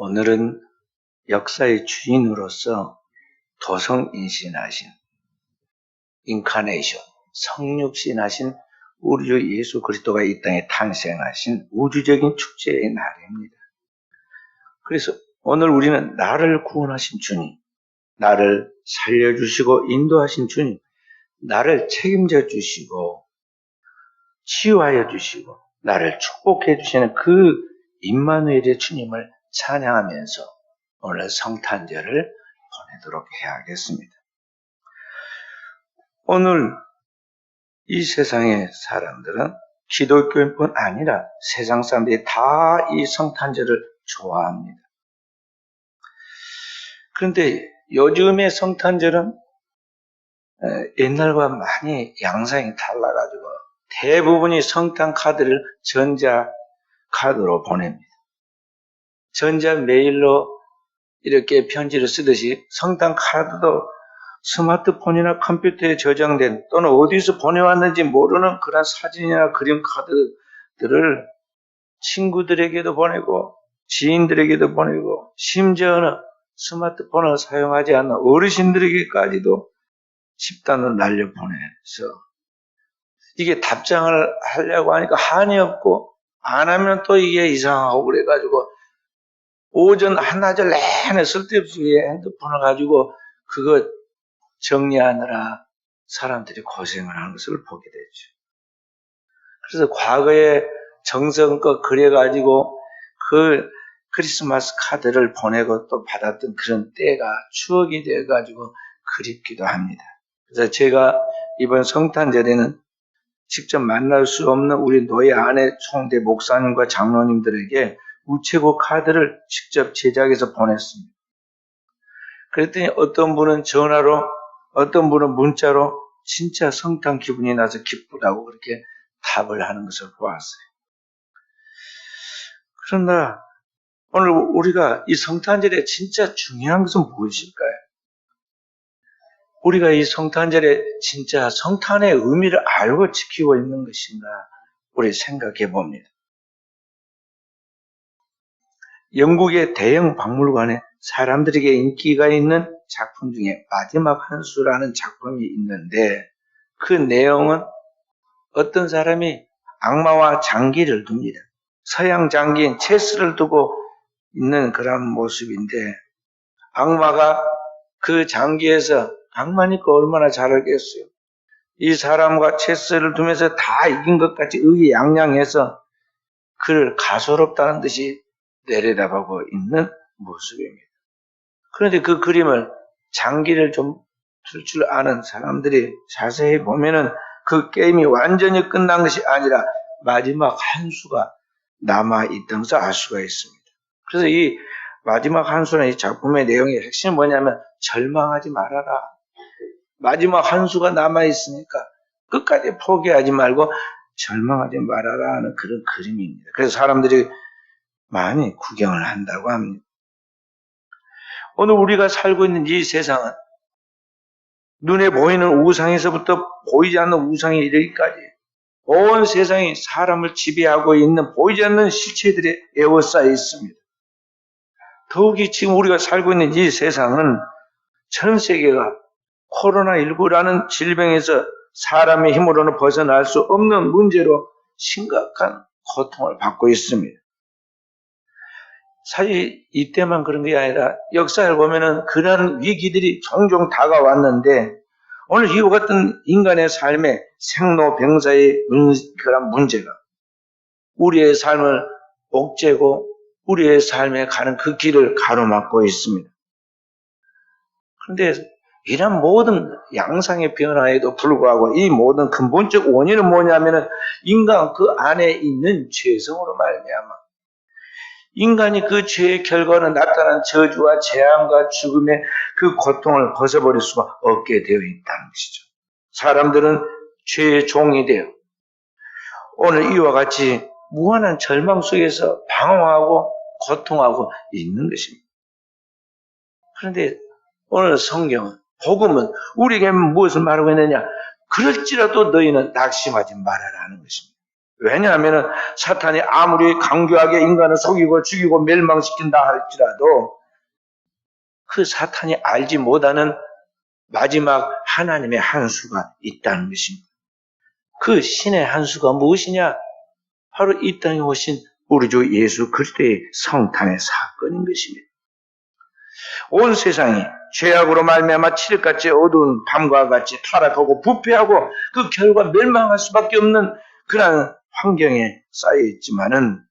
오늘은 역사의 주인으로서 도성인신하신 인카네이션, 성육신하신 우리 주 예수 그리스도가 이 땅에 탄생하신 우주적인 축제의 날입니다. 그래서 오늘 우리는 나를 구원하신 주님, 나를 살려주시고 인도하신 주님, 나를 책임져 주시고 치유하여 주시고 나를 축복해 주시는 그 임마누엘의 주님을 찬양하면서 오늘 성탄절을 보내도록 해야겠습니다. 오늘 이 세상의 사람들은 기독교인뿐 아니라 세상 사람들이 다 이 성탄절을 좋아합니다. 그런데 요즘의 성탄절은 옛날과 많이 양상이 달라가지고 대부분이 성탄 카드를 전자 카드로 보냅니다. 전자 메일로 이렇게 편지를 쓰듯이 성탄 카드도 스마트폰이나 컴퓨터에 저장된 또는 어디서 보내왔는지 모르는 그런 사진이나 그림 카드들을 친구들에게도 보내고 지인들에게도 보내고 심지어는 스마트폰을 사용하지 않는 어르신들에게까지도 집단으로 날려 보내서 이게 답장을 하려고 하니까 한이 없고 안 하면 또 이게 이상하고 그래가지고 오전 한나절 내내 쓸데없이 핸드폰을 가지고 그거 정리하느라 사람들이 고생을 하는 것을 보게 되죠. 그래서 과거에 정성껏 그려가지고 그 크리스마스 카드를 보내고 또 받았던 그런 때가 추억이 되어가지고 그립기도 합니다. 그래서 제가 이번 성탄절에는 직접 만날 수 없는 우리 노예 안에 총대 목사님과 장로님들에게 우체국 카드를 직접 제작해서 보냈습니다. 그랬더니 어떤 분은 전화로, 어떤 분은 문자로 진짜 성탄 기분이 나서 기쁘다고 그렇게 답을 하는 것을 보았어요. 그러나 오늘 우리가 이 성탄절에 진짜 중요한 것은 무엇일까요? 우리가 이 성탄절에 진짜 성탄의 의미를 알고 지키고 있는 것인가 우리 생각해 봅니다. 영국의 대형 박물관에 사람들에게 인기가 있는 작품 중에 마지막 한 수라는 작품이 있는데 그 내용은 어떤 사람이 악마와 장기를 둡니다. 서양 장기인 체스를 두고 있는 그런 모습인데 악마가 그 장기에서 악마니까 얼마나 잘 알겠어요. 이 사람과 체스를 두면서 다 이긴 것 같이 의기양양해서 그를 가소롭다는 듯이 내려다보고 있는 모습입니다. 그런데 그 그림을 장기를 좀 틀 줄 아는 사람들이 자세히 보면은 그 게임이 완전히 끝난 것이 아니라 마지막 한 수가 남아 것을 알 수가 있습니다. 그래서 이 마지막 한 수는 이 작품의 내용의 핵심이 뭐냐면 절망하지 말아라. 마지막 한 수가 남아 있으니까 끝까지 포기하지 말고 절망하지 말아라 하는 그런 그림입니다. 그래서 사람들이 많이 구경을 한다고 합니다. 오늘 우리가 살고 있는 이 세상은 눈에 보이는 우상에서부터 보이지 않는 우상에 이르기까지 온 세상이 사람을 지배하고 있는 보이지 않는 실체들이 에워싸여 있습니다. 더욱이 지금 우리가 살고 있는 이 세상은 전 세계가 코로나19라는 질병에서 사람의 힘으로는 벗어날 수 없는 문제로 심각한 고통을 받고 있습니다. 사실 이때만 그런 게 아니라 역사를 보면은 그런 위기들이 종종 다가왔는데 오늘 이와 같은 인간의 삶의 생로병사의 그런 문제가 우리의 삶을 옥죄고 우리의 삶에 가는 그 길을 가로막고 있습니다. 그런데 이런 모든 양상의 변화에도 불구하고 이 모든 근본적 원인은 뭐냐면은 인간 그 안에 있는 죄성으로 말미암아 인간이 그 죄의 결과로 나타난 저주와 재앙과 죽음의 그 고통을 벗어버릴 수가 없게 되어 있다는 것이죠. 사람들은 죄의 종이 되어 오늘 이와 같이 무한한 절망 속에서 방황하고 고통하고 있는 것입니다. 그런데 오늘 성경은 복음은 우리에게 무엇을 말하고 있느냐? 그럴지라도 너희는 낙심하지 말아라 하는 것입니다. 왜냐하면 사탄이 아무리 강교하게 인간을 속이고 죽이고 멸망시킨다 할지라도 그 사탄이 알지 못하는 마지막 하나님의 한 수가 있다는 것입니다. 그 신의 한 수가 무엇이냐? 바로 이 땅에 오신 우리 주 예수 그리스도의 성탄의 사건인 것입니다. 온 세상이 죄악으로 말미암아 칠흑같이 어두운 밤과 같이 타락하고 부패하고 그 결과 멸망할 수밖에 없는 그러한 환경에 쌓여 있지만은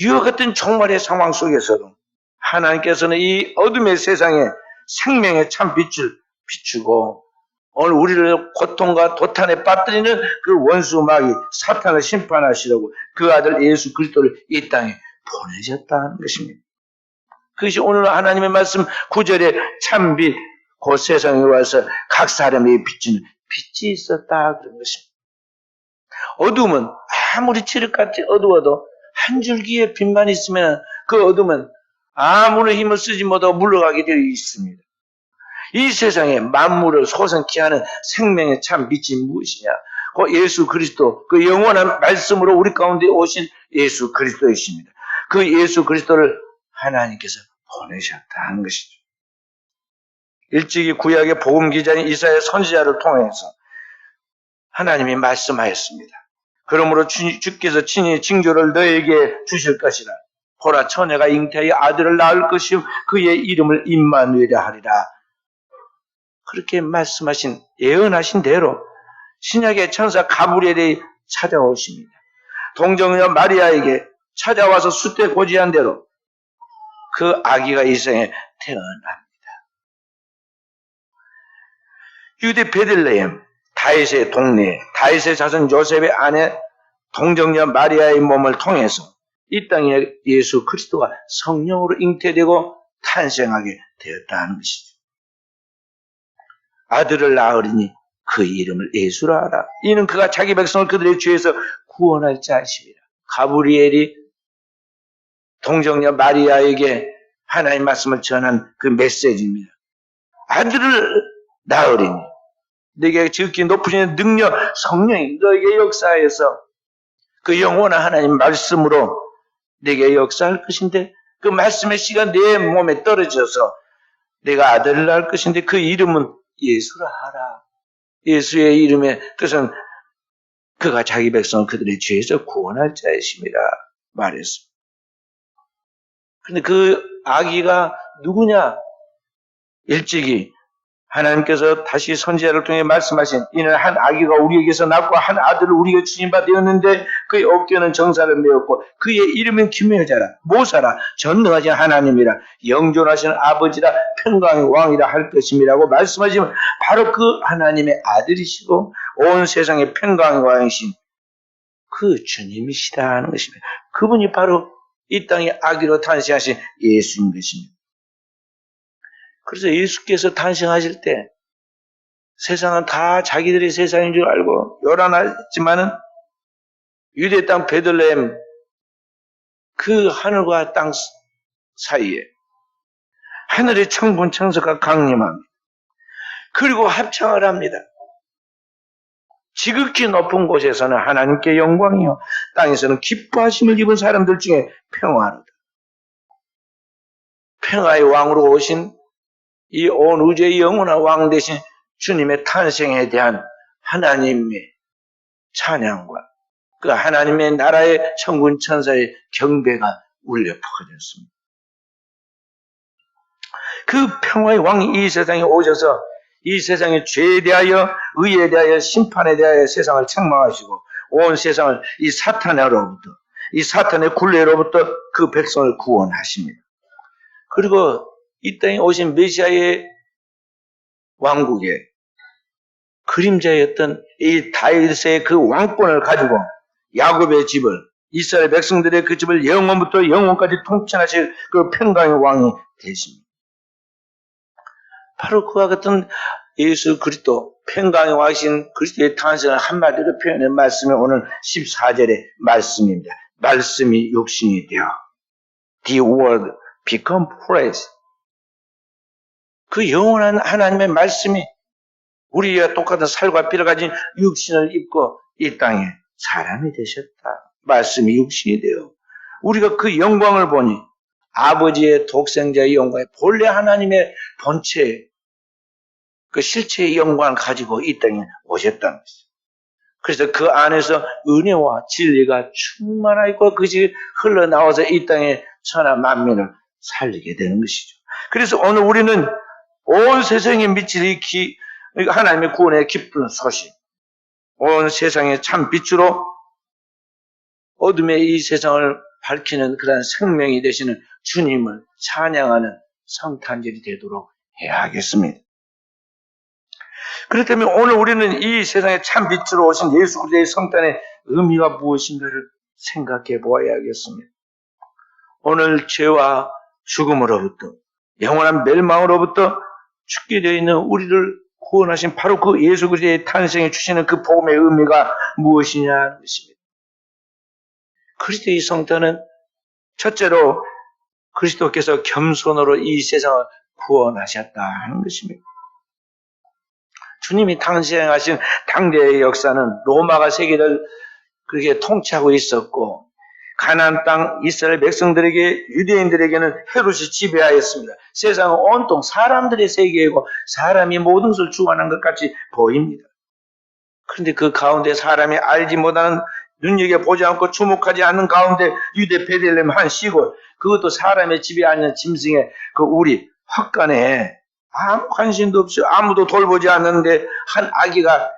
이와 같은 종말의 상황 속에서도 하나님께서는 이 어둠의 세상에 생명의 참 빛을 비추고 오늘 우리를 고통과 도탄에 빠뜨리는 그 원수 마귀 사탄을 심판하시려고 그 아들 예수 그리스도를 이 땅에 보내셨다는 것입니다. 그것이 오늘 하나님의 말씀 구절에 참빛 그 세상에 와서 각 사람에게 비치는 빛이 있었다 그런 것입니다. 어둠은 아무리 칠흑같이 어두워도 한 줄기의 빛만 있으면 그 어둠은 아무런 힘을 쓰지 못하고 물러가게 되어 있습니다. 이 세상에 만물을 소생케 하는 생명의 참 빛이 무엇이냐? 그 예수 그리스도, 그 영원한 말씀으로 우리 가운데 오신 예수 그리스도이십니다. 그 예수 그리스도를 하나님께서 보내셨다는 것이죠. 일찍이 구약의 복음 기자인 이사야 선지자를 통해서 하나님이 말씀하였습니다. 그러므로 주, 주께서 친히 징조를 너에게 주실 것이라. 보라 처녀가 잉태하여 아들을 낳을 것이요 그의 이름을 임마누엘이라 하리라. 그렇게 말씀하신 예언하신 대로 신약의 천사 가브리엘이 찾아오십니다. 동정녀 마리아에게 찾아와서 숫대 고지한 대로 그 아기가 이 생에 태어납니다. 유대 베들레헴 다윗의 동네 다윗의 자손 요셉의 아내 동정녀 마리아의 몸을 통해서 이 땅에 예수 그리스도가 성령으로 잉태되고 탄생하게 되었다는 것이죠. 아들을 낳으리니 그 이름을 예수라 하라. 이는 그가 자기 백성을 그들의 죄에서 구원할 자이십니다. 가브리엘이 동정녀 마리아에게 하나님 말씀을 전한 그 메시지입니다. 아들을 낳으리니 내게 지극히 높으신 능력 성령이 너에게 역사해서 그 영원한 하나님 말씀으로 내게 역사할 것인데 그 말씀의 시간 내 몸에 떨어져서 내가 아들을 낳을 것인데 그 이름은 예수라 하라. 예수의 이름에 그것은 그가 자기 백성 그들의 죄에서 구원할 자이심이라 말했습니다. 근데 그 아기가 누구냐? 일찍이 하나님께서 다시 선지자를 통해 말씀하신 이는 한 아기가 우리에게서 낳고 한 아들을 우리에게 주님바 되었는데 그의 어깨는 정사를 메었고 그의 이름은 기묘자라 모사라 전능하신 하나님이라 영존하신 아버지라 평강의 왕이라 할 것임이라고 말씀하시면 바로 그 하나님의 아들이시고 온 세상의 평강의 왕이신 그 주님이시다 하는 것입니다. 그분이 바로 이 땅에 아기로 탄생하신 예수인 것입니다. 그래서 예수께서 탄생하실 때 세상은 다 자기들의 세상인 줄 알고 요란하지만은 유대 땅 베들레헴 그 하늘과 땅 사이에 하늘의 청분 청석과 강림합니다. 그리고 합창을 합니다. 지극히 높은 곳에서는 하나님께 영광이요 땅에서는 기뻐하심을 입은 사람들 중에 평화로다. 평화의 왕으로 오신 이 온 우주의 영원한 왕 대신 주님의 탄생에 대한 하나님의 찬양과 그 하나님의 나라의 천군 천사의 경배가 울려 퍼졌습니다. 그 평화의 왕이 이 세상에 오셔서 이 세상의 죄에 대하여 의에 대하여 심판에 대하여 세상을 책망하시고 온 세상을 이 사탄으로부터 이 사탄의 굴레로부터 그 백성을 구원하십니다. 그리고 이 땅에 오신 메시아의 왕국의 그림자였던 이 다윗의 그 왕권을 가지고 야곱의 집을 이스라엘 백성들의 그 집을 영원부터 영원까지 통치하실 그 평강의 왕이 되십니다. 바로 그와 같은 예수 그리스도 평강의 왕이신 그리스도의 탄생을 한마디로 표현한 말씀이 오늘 14절의 말씀입니다. 말씀이 육신이 되어 The word become flesh 그 영원한 하나님의 말씀이 우리와 똑같은 살과 피를 가진 육신을 입고 이 땅에 사람이 되셨다. 말씀이 육신이 되어 우리가 그 영광을 보니 아버지의 독생자의 영광에 본래 하나님의 본체 그 실체의 영광을 가지고 이 땅에 오셨다는 것이죠. 그래서 그 안에서 은혜와 진리가 충만하 있고 그것이 흘러나와서 이 땅에 천하 만민을 살리게 되는 것이죠. 그래서 오늘 우리는 온 세상에 미칠 이 기, 하나님의 구원의 기쁜 소식, 온 세상의 참 빛으로 어둠의 이 세상을 밝히는 그런 생명이 되시는 주님을 찬양하는 성탄절이 되도록 해야 하겠습니다. 그렇다면 오늘 우리는 이 세상에 참 빛으로 오신 예수 그리스도의 성탄의 의미가 무엇인가를 생각해 보아야겠습니다. 오늘 죄와 죽음으로부터 영원한 멸망으로부터 죽게 되어 있는 우리를 구원하신 바로 그 예수 그리스도의 탄생에 주시는 그 복음의 의미가 무엇이냐는 것입니다. 그리스도의 성탄은 첫째로 그리스도께서 겸손으로 이 세상을 구원하셨다 하는 것입니다. 주님이 탄생하신 당대의 역사는 로마가 세계를 그렇게 통치하고 있었고 가나안 땅 이스라엘 백성들에게 유대인들에게는 헤롯이 지배하였습니다. 세상은 온통 사람들의 세계이고 사람이 모든 것을 주관한 것 같이 보입니다. 그런데 그 가운데 사람이 알지 못하는 눈여겨보지 않고 주목하지 않는 가운데 유대 베들레헴 한 시골 그것도 사람의 집에 앉는 짐승의 그 우리 헛간에 아무 관심도 없이 아무도 돌보지 않는데 한 아기가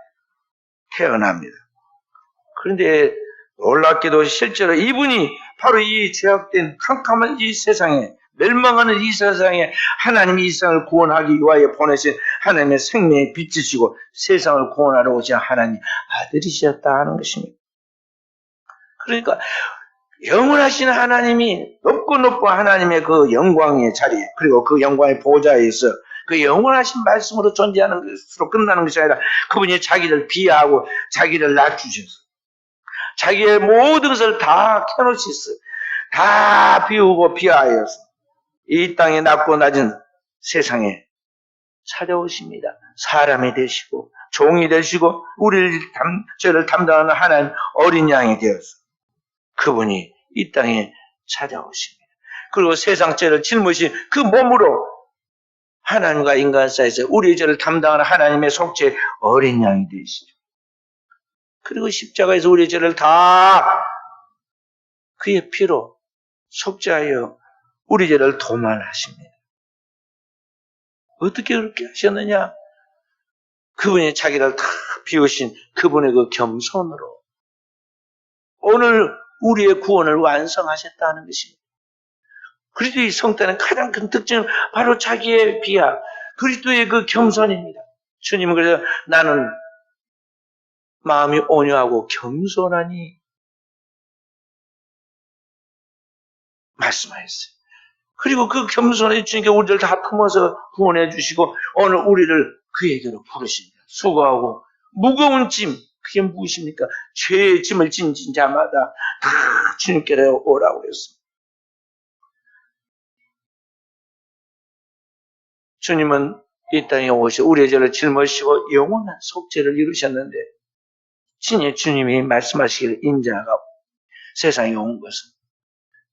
태어납니다. 그런데 놀랍게도 실제로 이분이 바로 이 죄악된 캄캄한 이 세상에 멸망하는 이 세상에 하나님이 이 세상을 구원하기 위하여 보내신 하나님의 생명의 빛이시고 세상을 구원하러 오신 하나님 아들이셨다 하는 것입니다. 그러니까 영원하신 하나님이 높고 높고 하나님의 그 영광의 자리 그리고 그 영광의 보좌에 있어 그 영원하신 말씀으로 존재하는 것으로 끝나는 것이 아니라 그분이 자기를 비하하고 자기를 낮추셔서 자기의 모든 것을 다 캐노시스 다 비우고 비하하여서 이 땅에 낮고 낮은 세상에 찾아오십니다. 사람이 되시고 종이 되시고 우리를 담, 저를 담당하는 하나님 어린 양이 되어서 그분이 이 땅에 찾아오십니다. 그리고 세상 죄를 짊으신 그 몸으로 하나님과 인간 사이에서 우리 죄를 담당하는 하나님의 속죄 어린 양이 되시죠. 그리고 십자가에서 우리 죄를 다 그의 피로 속죄하여 우리 죄를 도말하십니다. 어떻게 그렇게 하셨느냐? 그분이 자기를 다 비우신 그분의 그 겸손으로 오늘 우리의 구원을 완성하셨다는 것입니다. 그리스도의 성탄의 가장 큰 특징은 바로 자기의 비하, 그리스도의 그 겸손입니다. 주님은 그래서 나는 마음이 온유하고 겸손하니 말씀하셨어요. 그리고 그 겸손의 주님께 우리를 다 품어서 구원해 주시고 오늘 우리를 그에게로 부르십니다. 수고하고 무거운 짐, 그게 무엇입니까? 죄의 짐을 진진 자마다 다 주님께로 오라고 했습니다. 주님은 이 땅에 오셔 우리의 죄를 짊어지시고 영원한 속죄를 이루셨는데 신의 주님이 말씀하시기를 인자가 세상에 온 것은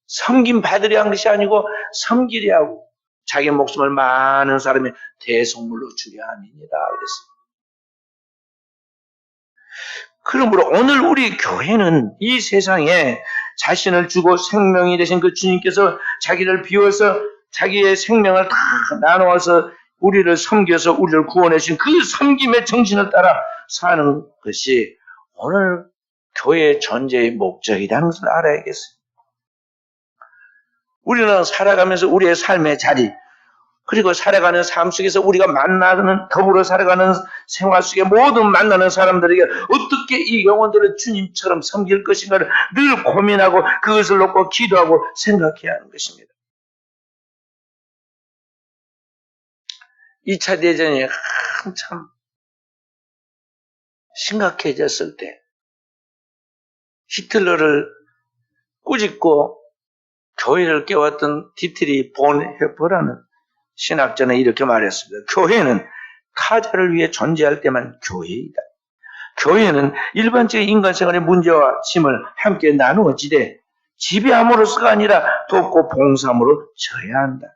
섬김 받으려 한 것이 아니고 섬기려 하고 자기 목숨을 많은 사람의 대속물로 주려 함입니다. 그랬습니다. 그러므로 오늘 우리 교회는 이 세상에 자신을 주고 생명이 되신 그 주님께서 자기를 비워서 자기의 생명을 다 나누어서 우리를 섬겨서 우리를 구원해 주신 그 섬김의 정신을 따라 사는 것이 오늘 교회의 존재의 목적이라는 것을 알아야겠어요. 우리는 살아가면서 우리의 삶의 자리, 그리고 살아가는 삶 속에서 우리가 만나는, 더불어 살아가는 생활 속에 모든 만나는 사람들에게 어떻게 이 영혼들을 주님처럼 섬길 것인가를 늘 고민하고 그것을 놓고 기도하고 생각해야 하는 것입니다. 2차 대전이 한참 심각해졌을 때 히틀러를 꾸짖고 교회를 깨웠던 디트리 본 헤퍼라는 신학자는 이렇게 말했습니다. 교회는 타자를 위해 존재할 때만 교회이다. 교회는 일반적인 인간 생활의 문제와 짐을 함께 나누어 지되 지배함으로서가 아니라 돕고 봉사함으로 져야 한다.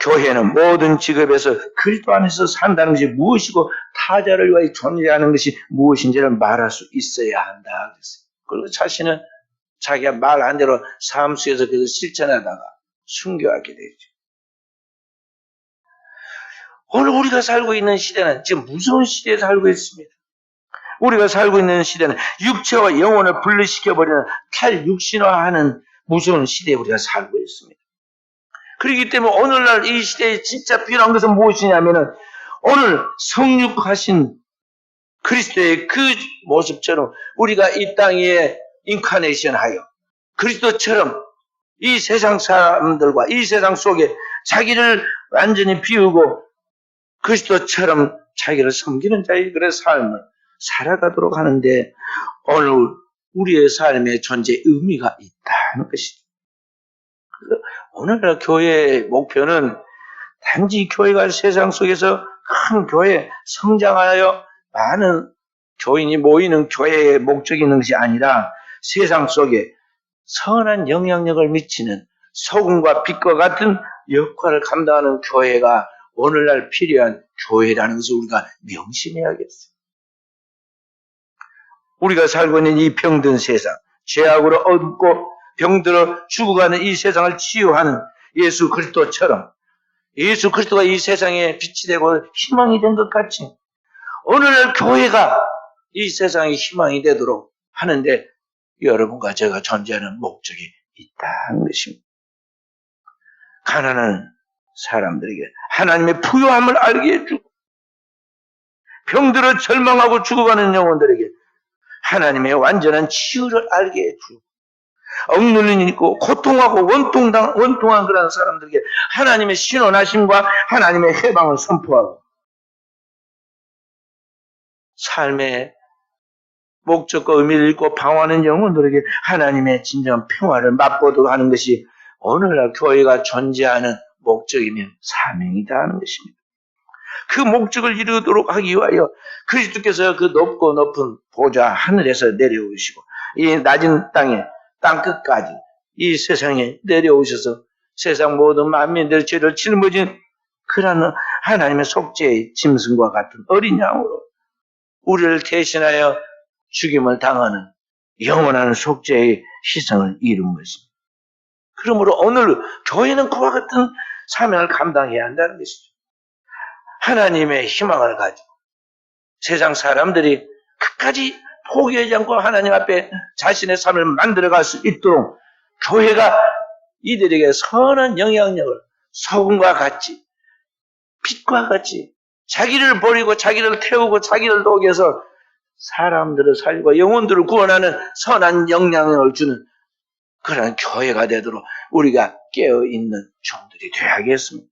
교회는 모든 직업에서 그리스도 안에서 산다는 것이 무엇이고 타자를 위하여 존재하는 것이 무엇인지를 말할 수 있어야 한다. 그랬어요. 그리고 자신은 자기가 말한 대로 삶 속에서 그것을 실천하다가 순교하게 되죠. 오늘 우리가 살고 있는 시대는 지금 무서운 시대에 살고 있습니다. 우리가 살고 있는 시대는 육체와 영혼을 분리시켜버리는 탈육신화하는 무서운 시대에 우리가 살고 있습니다. 그렇기 때문에 오늘날 이 시대에 진짜 필요한 것은 무엇이냐면은 오늘 성육하신 그리스도의 그 모습처럼 우리가 이 땅에 인카네이션 하여 그리스도처럼 이 세상 사람들과 이 세상 속에 자기를 완전히 비우고 그리스도처럼 자기를 섬기는 자의 그런 삶을 살아가도록 하는데 오늘 우리의 삶의 존재 의미가 있다는 것이죠. 오늘날 교회의 목표는 단지 교회가 세상 속에서 큰 교회 성장하여 많은 교인이 모이는 교회의 목적이 있는 것이 아니라 세상 속에 선한 영향력을 미치는 소금과 빛과 같은 역할을 감당하는 교회가 오늘날 필요한 교회라는 것을 우리가 명심해야겠어요. 우리가 살고 있는 이 병든 세상, 죄악으로 어둡고 병들어 죽어가는 이 세상을 치유하는 예수 그리스도처럼 예수 그리스도가 이 세상에 빛이 되고 희망이 된 것 같이 오늘날 교회가 이 세상의 희망이 되도록 하는데 여러분과 제가 존재하는 목적이 있다는 것입니다. 가난한 사람들에게 하나님의 부요함을 알게 해주고 병들어 절망하고 죽어가는 영혼들에게 하나님의 완전한 치유를 알게 해주고 억눌린 있고 고통하고 원통당, 원통한 그런 사람들에게 하나님의 신원하심과 하나님의 해방을 선포하고 삶의 목적과 의미를 잃고 방황하는 영혼들에게 하나님의 진정한 평화를 맛보도록 하는 것이 오늘날 교회가 존재하는 목적이면 사명이다 하는 것입니다. 그 목적을 이루도록 하기 위하여 그리스도께서 그 높고 높은 보좌 하늘에서 내려오시고 이 낮은 땅에 땅 끝까지 이 세상에 내려오셔서 세상 모든 만민들 죄를 짊어진 그러한 하나님의 속죄의 짐승과 같은 어린 양으로 우리를 대신하여 죽임을 당하는 영원한 속죄의 희생을 이룬 것입니다. 그러므로 오늘 교회는 그와 같은 사명을 감당해야 한다는 것이죠. 하나님의 희망을 가지고 세상 사람들이 끝까지 포기하지 않고 하나님 앞에 자신의 삶을 만들어갈 수 있도록 교회가 이들에게 선한 영향력을 소금과 같이 빛과 같이 자기를 버리고 자기를 태우고 자기를 녹여서 사람들을 살리고 영혼들을 구원하는 선한 영향력을 주는 그런 교회가 되도록 우리가 깨어있는 종들이 되어야겠습니다.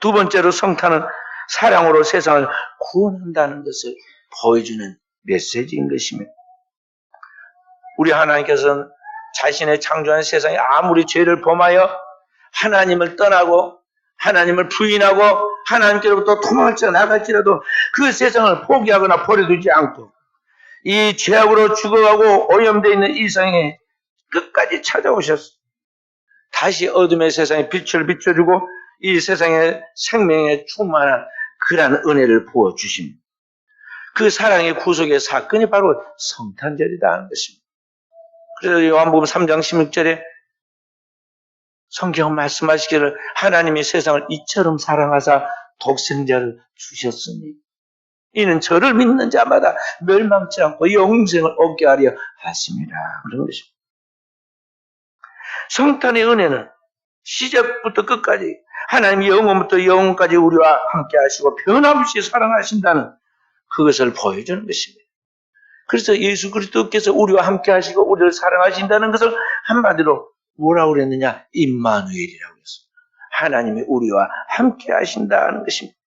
두 번째로 성탄은 사랑으로 세상을 구원한다는 것을 보여주는 메시지인 것입니다. 우리 하나님께서는 자신의 창조한 세상에 아무리 죄를 범하여 하나님을 떠나고 하나님을 부인하고 하나님께로부터 도망쳐 나갈지라도 그 세상을 포기하거나 버려두지 않고 이 죄악으로 죽어가고 오염되어 있는 이 세상에 끝까지 찾아오셨어. 다시 어둠의 세상에 빛을 비춰주고 이 세상의 생명에 충만한 그러한 은혜를 부어주십니다. 그 사랑의 구속의 사건이 바로 성탄절이다 하는 것입니다. 그래서 요한복음 3장 16절에 성경 말씀하시기를 하나님이 세상을 이처럼 사랑하사 독생자를 주셨으니 이는 저를 믿는 자마다 멸망치 않고 영생을 얻게 하려 하심이라 그런 것입니다. 성탄의 은혜는 시작부터 끝까지 하나님이 영원부터 영원까지 우리와 함께 하시고 변함없이 사랑하신다는 그것을 보여주는 것입니다. 그래서 예수 그리스도께서 우리와 함께 하시고 우리를 사랑하신다는 것을 한마디로 뭐라고 그랬느냐? 임마누엘이라고 했습니다. 하나님이 우리와 함께 하신다는 것입니다.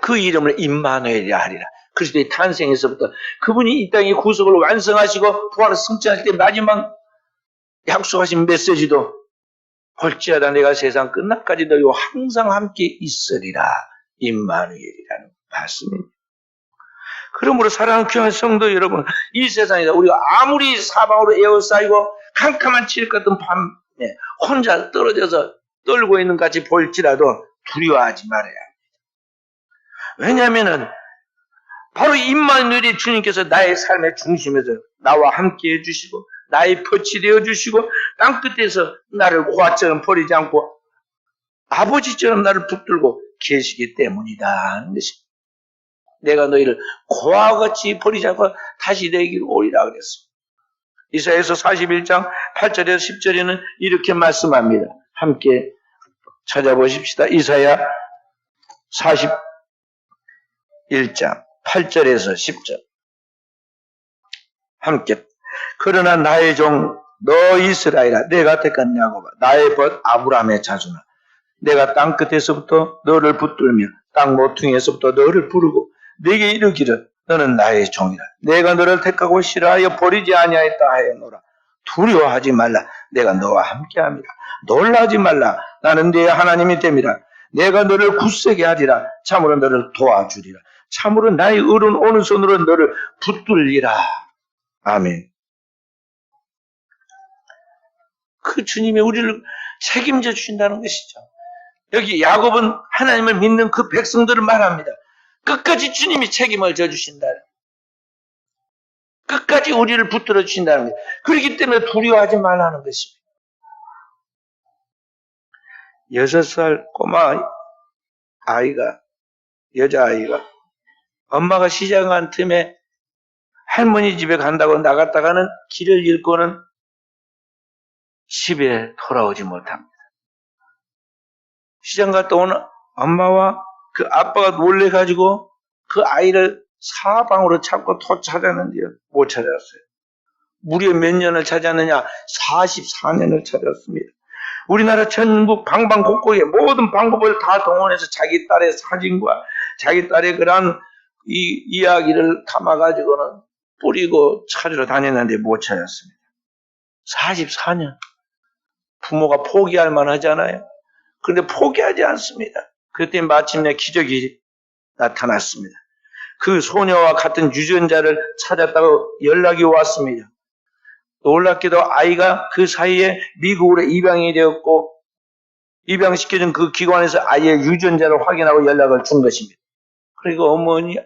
그 이름을 임마누엘이라 하리라. 그리스도의 탄생에서부터 그분이 이 땅의 구속을 완성하시고 부활을 성취할 때 마지막 약속하신 메시지도 볼지어다 내가 세상 끝날까지 너희와 항상 함께 있으리라 임마누엘이라는 말씀입니다. 그러므로 사랑하는 성도 여러분, 이 세상에서 우리가 아무리 사방으로 에워싸이고 캄캄한 칠 같은 밤에 혼자 떨어져서 떨고 있는 것 같이 보일지라도 두려워하지 말아야 합니다. 왜냐하면은 바로 임마누엘이 주님께서 나의 삶의 중심에서 나와 함께 해주시고 나의 볕이 되어주시고 땅끝에서 나를 고아처럼 버리지 않고 아버지처럼 나를 붙들고 계시기 때문이다. 내가 너희를 고아와 같이 버리지 않고 다시 내기로 오리라 그랬습니다. 이사에서 41장 8절에서 10절에는 이렇게 말씀합니다. 함께 찾아보십시다. 이사야 41장 8절에서 10절. 함께. 그러나 나의 종, 너 이스라엘아, 내가 택한 야곱아, 나의 벗 아브라함의 자손아, 내가 땅 끝에서부터 너를 붙들며 땅 모퉁이에서부터 너를 부르고 내게 이르기를 너는 나의 종이라. 내가 너를 택하고 싫어하여 버리지 아니하였다 하였노라. 두려워하지 말라. 내가 너와 함께함이라. 놀라지 말라. 나는 네 하나님이 됨이라. 내가 너를 굳세게 하리라. 참으로 너를 도와주리라. 참으로 나의 의로운 오른손으로 너를 붙들리라. 아멘. 그 주님이 우리를 책임져 주신다는 것이죠. 여기 야곱은 하나님을 믿는 그 백성들을 말합니다. 끝까지 주님이 책임을 져주신다. 끝까지 우리를 붙들어 주신다는 거예요. 그렇기 때문에 두려워하지 말라는 것입니다. 여섯 살 꼬마 아이가, 여자아이가 엄마가 시장한 틈에 할머니 집에 간다고 나갔다가는 길을 잃고는 집에 돌아오지 못합니다. 시장 갔다 오는 엄마와 그 아빠가 놀래가지고 그 아이를 사방으로 찾고 또 찾았는데요. 못 찾았어요. 무려 몇 년을 찾았느냐? 44년을 찾았습니다. 우리나라 전국 방방곡곡에 모든 방법을 다 동원해서 자기 딸의 사진과 자기 딸의 그런 이 이야기를 담아가지고는 뿌리고 찾으러 다녔는데 못 찾았습니다. 44년. 부모가 포기할 만하잖아요. 그런데 포기하지 않습니다. 그때 마침내 기적이 나타났습니다. 그 소녀와 같은 유전자를 찾았다고 연락이 왔습니다. 놀랍게도 아이가 그 사이에 미국으로 입양이 되었고 입양시켜준 그 기관에서 아이의 유전자를 확인하고 연락을 준 것입니다. 그리고 어머니와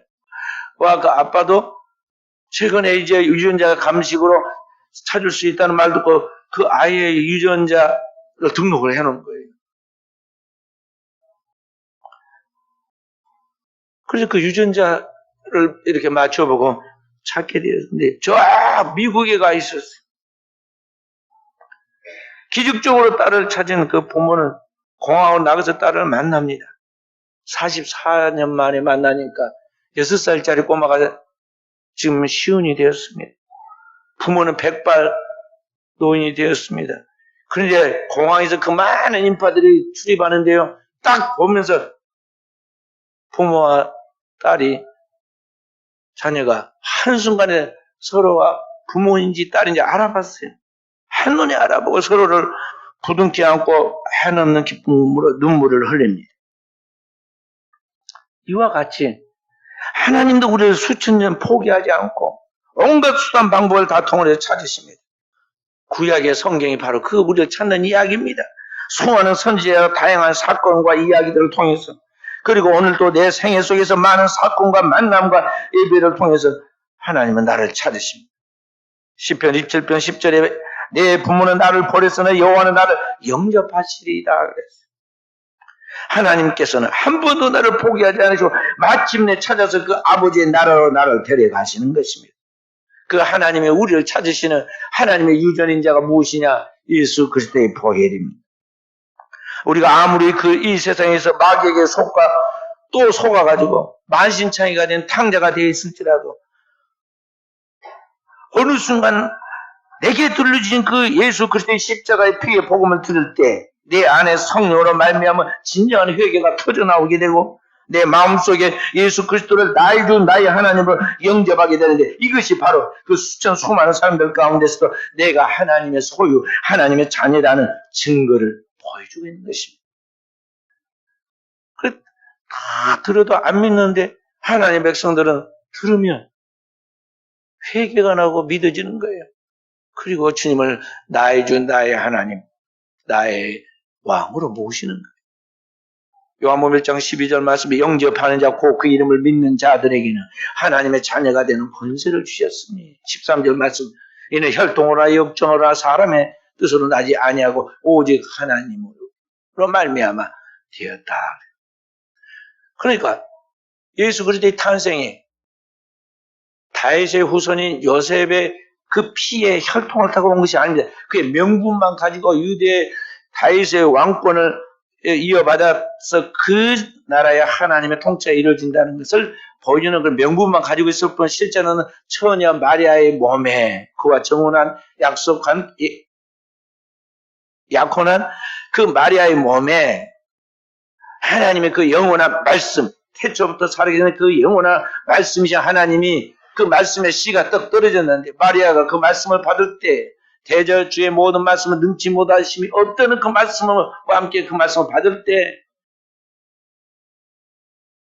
그 아빠도 최근에 이제 유전자 감식으로 찾을 수 있다는 말 듣고 그 아이의 유전자를 등록을 해놓은 거예요. 그래서 그 유전자를 이렇게 맞춰보고 찾게 되었는데 저 미국에 가 있었어요. 기적적으로 딸을 찾은 그 부모는 공항으로 나가서 딸을 만납니다. 44년 만에 만나니까 6살짜리 꼬마가 지금 시운이 되었습니다. 부모는 백발 노인이 되었습니다. 그런데 공항에서 그 많은 인파들이 출입하는데요. 딱 보면서 부모와 딸이 자녀가 한순간에 서로가 부모인지 딸인지 알아봤어요. 한눈에 알아보고 서로를 부둥켜 안고 해넘는 기쁨으로 눈물을 흘립니다. 이와 같이 하나님도 우리를 수천 년 포기하지 않고 온갖 수단 방법을 다 통해서 찾으십니다. 구약의 성경이 바로 그 우리를 찾는 이야기입니다. 수많은 선지자와 다양한 사건과 이야기들을 통해서 그리고 오늘도 내 생애 속에서 많은 사건과 만남과 예배를 통해서 하나님은 나를 찾으십니다. 10편 27편 10절에 내 부모는 나를 버렸으나 여호와는 나를 영접하시리이다 그랬어요. 하나님께서는 한 번도 나를 포기하지 않으시고 마침내 찾아서 그 아버지의 나라로 나를 데려가시는 것입니다. 그 하나님의 우리를 찾으시는 하나님의 유전인 자가 무엇이냐? 예수 그리스도의 보혈입니다. 우리가 아무리 그 이 세상에서 마귀에게 속아 또 속아가지고 만신창이가 된 탕자가 되어 있을지라도 어느 순간 내게 들려주신 그 예수 그리스도의 십자가의 피의 복음을 들을 때 내 안에 성령으로 말미암아 진정한 회개가 터져 나오게 되고 내 마음속에 예수 그리스도를 나의 주 나의 하나님을 영접하게 되는데 이것이 바로 그 수천 수많은 사람들 가운데서도 내가 하나님의 소유 하나님의 자녀라는 증거를 보여주고 있는 것입니다. 그다 들어도 안 믿는데 하나님의 백성들은 들으면 회개가 나고 믿어지는 거예요. 그리고 주님을 나의 주 나의 하나님 나의 왕으로 모시는 거예요. 요한복음 1장 12절 말씀에 영접하는 자, 곧 그 이름을 믿는 자들에게는 하나님의 자녀가 되는 권세를 주셨으니 13절 말씀 이는 혈통으로나 역정으로나 사람의 뜻으로 나지 아니하고 오직 하나님으로 말미암아 되었다. 그러니까 예수 그리스도의 탄생이 다윗의 후손인 요셉의 그 피의 혈통을 타고 온 것이 아닙니다. 그의 명분만 가지고 유대 다윗의 왕권을 이어받아서 그 나라의 하나님의 통치가 이루어진다는 것을 보여주는 그 명분만 가지고 있을 뿐 실제는 처녀 마리아의 몸에 그와 정혼한 약속한 약혼한 그 마리아의 몸에 하나님의 그 영원한 말씀 태초부터 전에 그 영원한 말씀이신 하나님이 그 말씀의 씨가 떡 떨어졌는데 마리아가 그 말씀을 받을 때 대저 주의 모든 말씀을 능치 못하심이 없다는 그 말씀과 함께 그 말씀을 받을 때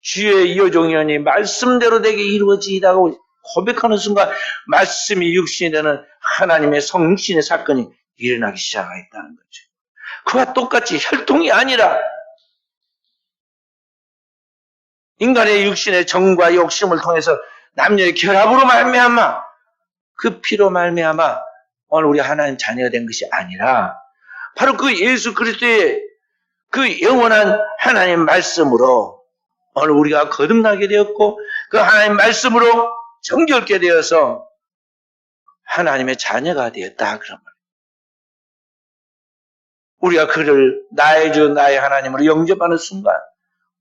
주의 여종이니 말씀대로 되게 이루어지다고 고백하는 순간 말씀이 육신이 되는 하나님의 성육신의 사건이 일어나기 시작했다는 거죠. 그와 똑같이 혈통이 아니라 인간의 육신의 정과 욕심을 통해서 남녀의 결합으로 말미암아 그 피로 말미암아 오늘 우리 하나님 자녀가 된 것이 아니라 바로 그 예수 그리스도의 그 영원한 하나님 말씀으로 오늘 우리가 거듭나게 되었고 그 하나님 말씀으로 정결케 되어서 하나님의 자녀가 되었다 그런 말. 우리가 그를 나의 주 나의 하나님으로 영접하는 순간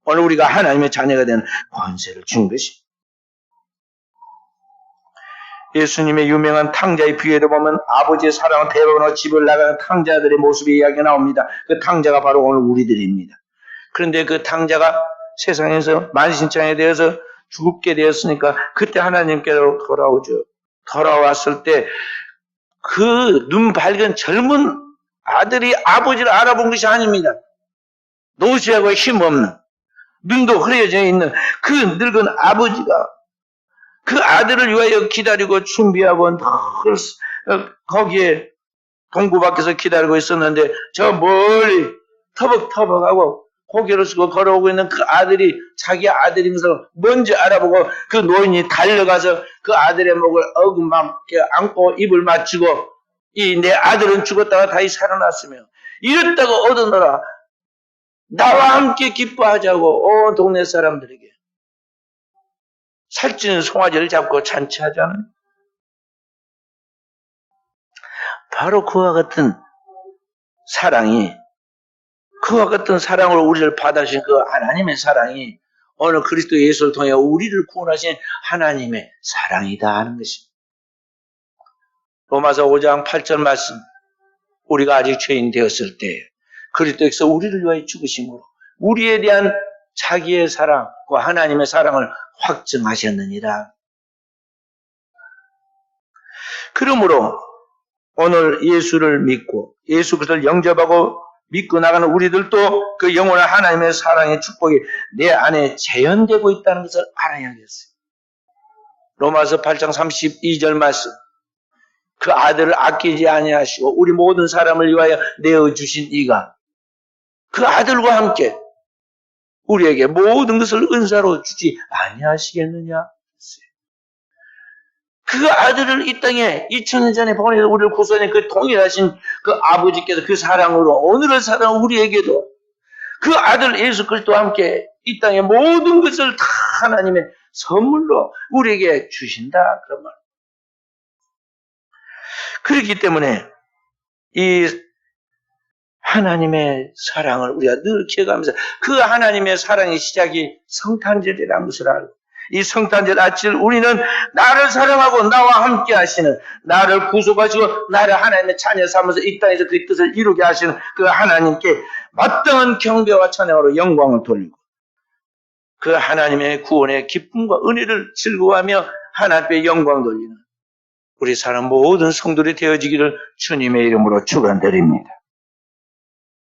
오늘 우리가 하나님의 자녀가 되는 권세를 준 것입니다. 예수님의 유명한 탕자의 비유에도 보면 아버지의 사랑을 배우러 집을 나가는 탕자들의 모습이 이야기가 나옵니다. 그 탕자가 바로 오늘 우리들입니다. 그런데 그 탕자가 세상에서 만신창에 대해서 죽게 되었으니까 그때 하나님께로 돌아오죠. 돌아왔을 때 그 눈 밝은 젊은 아들이 아버지를 알아본 것이 아닙니다. 노시하고 힘없는 눈도 흐려져 있는 그 늙은 아버지가 그 아들을 위하여 기다리고 준비하고 늘 거기에 동구 밖에서 기다리고 있었는데 저 멀리 터벅터벅하고 고개를 숙고 걸어오고 있는 그 아들이 자기 아들이면서 뭔지 알아보고 그 노인이 달려가서 그 아들의 목을 어금맞게 안고 입을 맞추고 이 내 아들은 죽었다가 다시 살아났으며 이랬다고 얻어너라 나와 함께 기뻐하자고 온 동네 사람들에게 살찌는 송아지를 잡고 잔치하잖아요. 바로 그와 같은 사랑이 그와 같은 사랑으로 우리를 받아주신 그 하나님의 사랑이 오늘 그리스도 예수를 통해 우리를 구원하신 하나님의 사랑이다 하는 것입니다. 로마서 5장 8절 말씀 우리가 아직 죄인 되었을 때 그리스도께서 우리를 위하여 죽으심으로 우리에 대한 자기의 사랑과 하나님의 사랑을 확증하셨느니라. 그러므로 오늘 예수를 믿고 예수 그리스도를 영접하고 믿고 나가는 우리들도 그 영원한 하나님의 사랑의 축복이 내 안에 재현되고 있다는 것을 알아야겠어요. 로마서 8장 32절 말씀. 그 아들을 아끼지 아니하시고 우리 모든 사람을 위하여 내어 주신 이가 그 아들과 함께 우리에게 모든 것을 은사로 주지 아니하시겠느냐? 그 아들을 이 땅에 2000년 전에 보내서 우리를 구원해 그 동일하신 그 아버지께서 그 사랑으로 오늘을 사랑 우리에게도 그 아들 예수 그리스도와 함께 이 땅에 모든 것을 다 하나님의 선물로 우리에게 주신다 그런 말. 그렇기 때문에 이 하나님의 사랑을 우리가 늘 기억하면서 그 하나님의 사랑의 시작이 성탄절이라는 것을 알고 이 성탄절 아침을 우리는 나를 사랑하고 나와 함께 하시는 나를 구속하시고 나를 하나님의 자녀 삼아서 이 땅에서 그 뜻을 이루게 하시는 그 하나님께 마땅한 경배와 찬양으로 영광을 돌리고 그 하나님의 구원의 기쁨과 은혜를 즐거워하며 하나님의 영광 돌리는 우리 사람 모든 성들이 되어지기를 주님의 이름으로 축원드립니다.